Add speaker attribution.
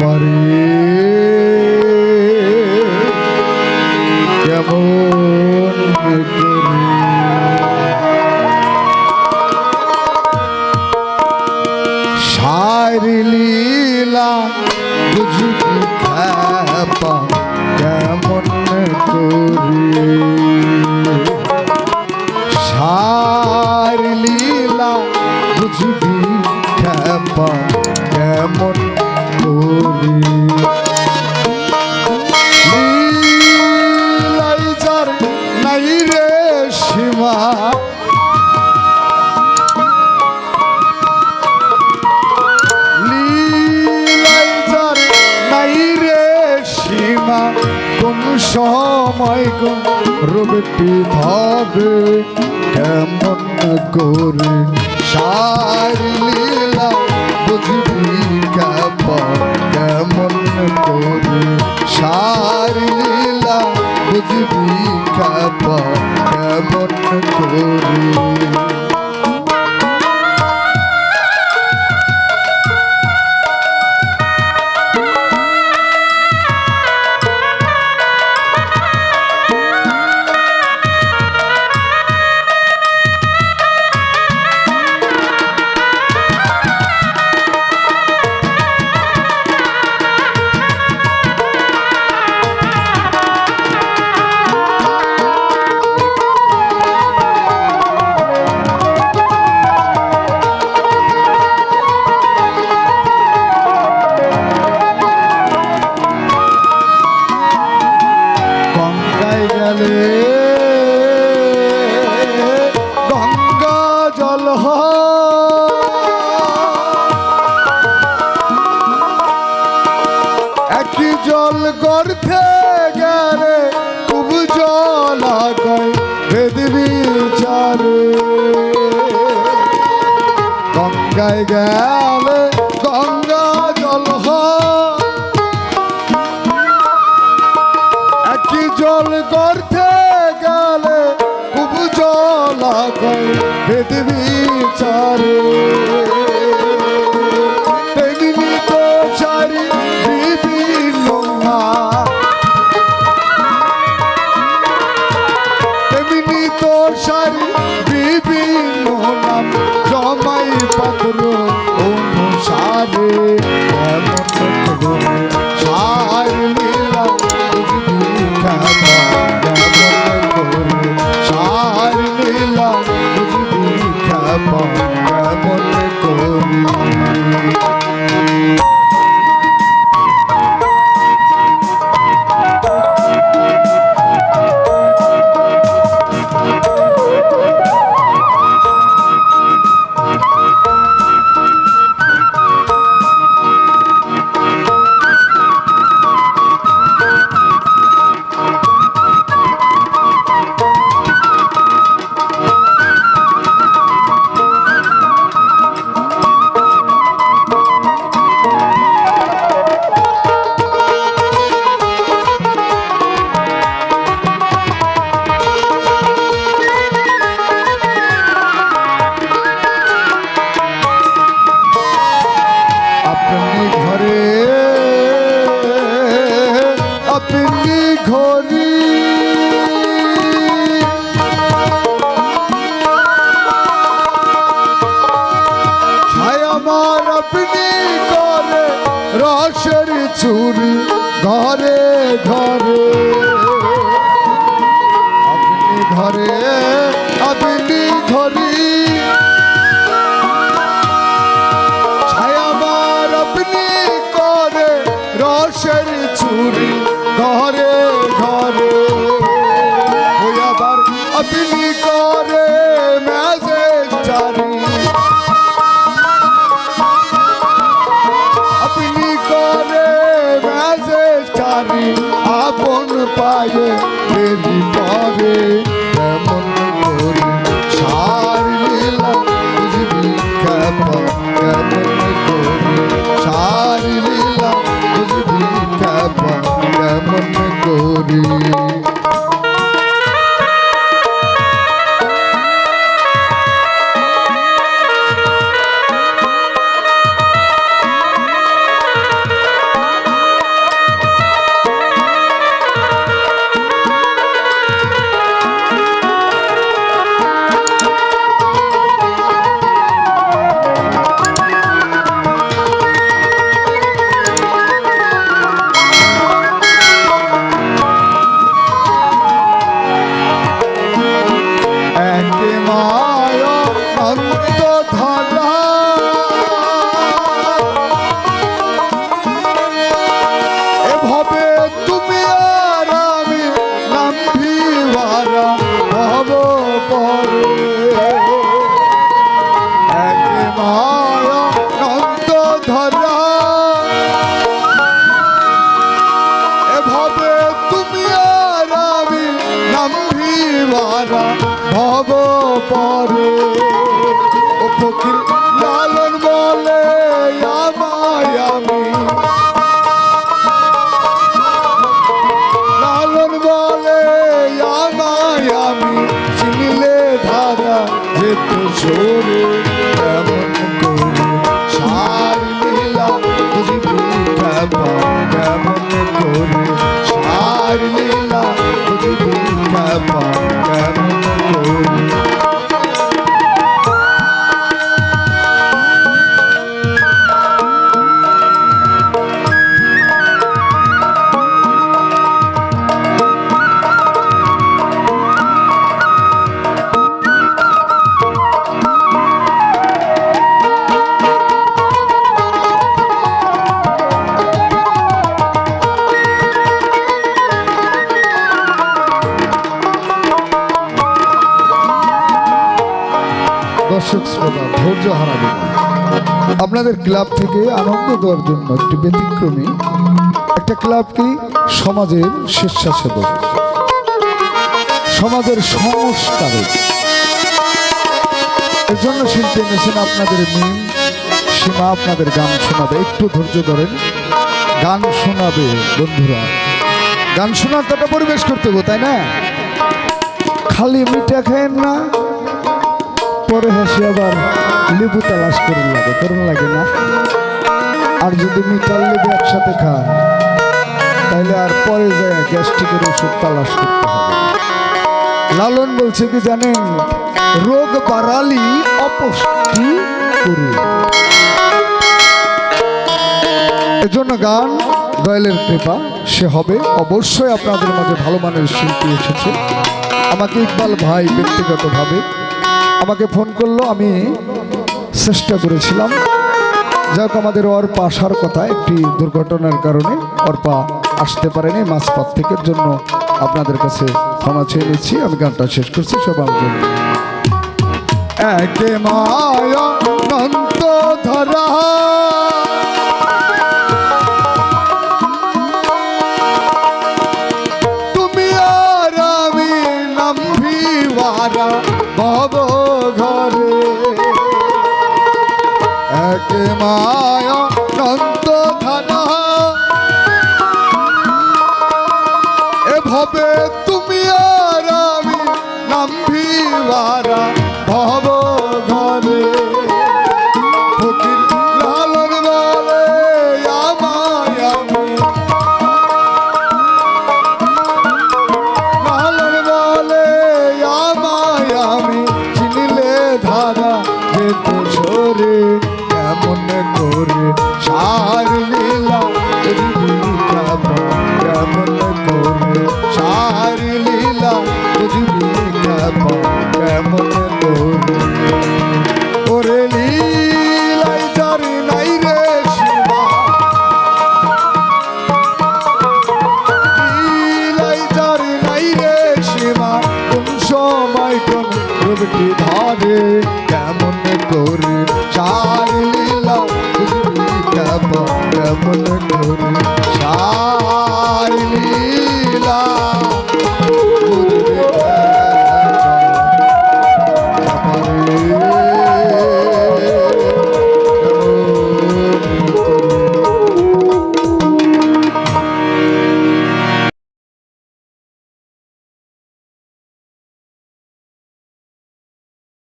Speaker 1: পারে। কেমন সারি লীলা বুঝবি খ্যাপা সময় রবিটি ভাবে কেমন করে সার লীলা বুঝবি কেমন কেমন করে সার লীলা বুঝবি কেমন কেমন করে গঙ্গায় গেলে। গঙ্গা জল একই জল গর্থে গেলে খুব জল আগায় ভেদ বিচারে গঙ্গায় গেলে রসের চুরি ঘরে ঘরে। আপনি ঘরে আপনি ঘরি। ছায়াবার আপনি করে রসের চুরি ঘরে। পায়ে দেরি পরে Bye. দর্শক শ্রোতা, ধৈর্য হারাবেন না। আপনাদের ক্লাব থেকে আনন্দ দেওয়ার জন্য একটি ব্যতিক্রমী একটা ক্লাব কি সমাজের স্বেচ্ছাসেবক, সমাজের সংস্কারক। এর জন্য শিল্পী এনেছেন আপনাদের মিম, সীমা আপনাদের গান শোনাবে। একটু ধৈর্য ধরেন। গান শোনাবে বন্ধুরা। গান শোনার তো পরিবেশ করতে হবে, তাই না? খালি মিঠা খায়েন না। পরে হাসি আবার লেবু তালাশ করে লাগে করুন লাগে না। আর যদি মিঠার লেবু একসাথে খান তাহলে আর পরে যায় গ্যাস্ট্রিকের ওষুধ তালাশ করতে হবে। লালন বলছে কি জানেন, রোগ বাড়ালি অপুষ্টি করে। এজন্য গান দয়ালের কৃপা, সে হবে। অবশ্যই আপনাদের মাঝে ভালো মানের শিল্পী এসেছে। আমাকে ইকবাল ভাই ব্যক্তিগতভাবে আমাকে ফোন করল, আমি চেষ্টা করেছিলাম। যাক আমাদের অর্পা আসার কথা একটি দুর্ঘটনার কারণে অর্পা আসতে পারেনি। মাঝপথ থেকে জন্য আপনাদের কাছে ক্ষমা চেয়ে নিচ্ছি। আমি গানটা শেষ করছি সবার জন্য একে মায়া ধরা। নাম্ভিওয়ারা ভব ঘরে। এক মায়া কি ধরে কেমন করে চার লীলা কেমন কেমন করে?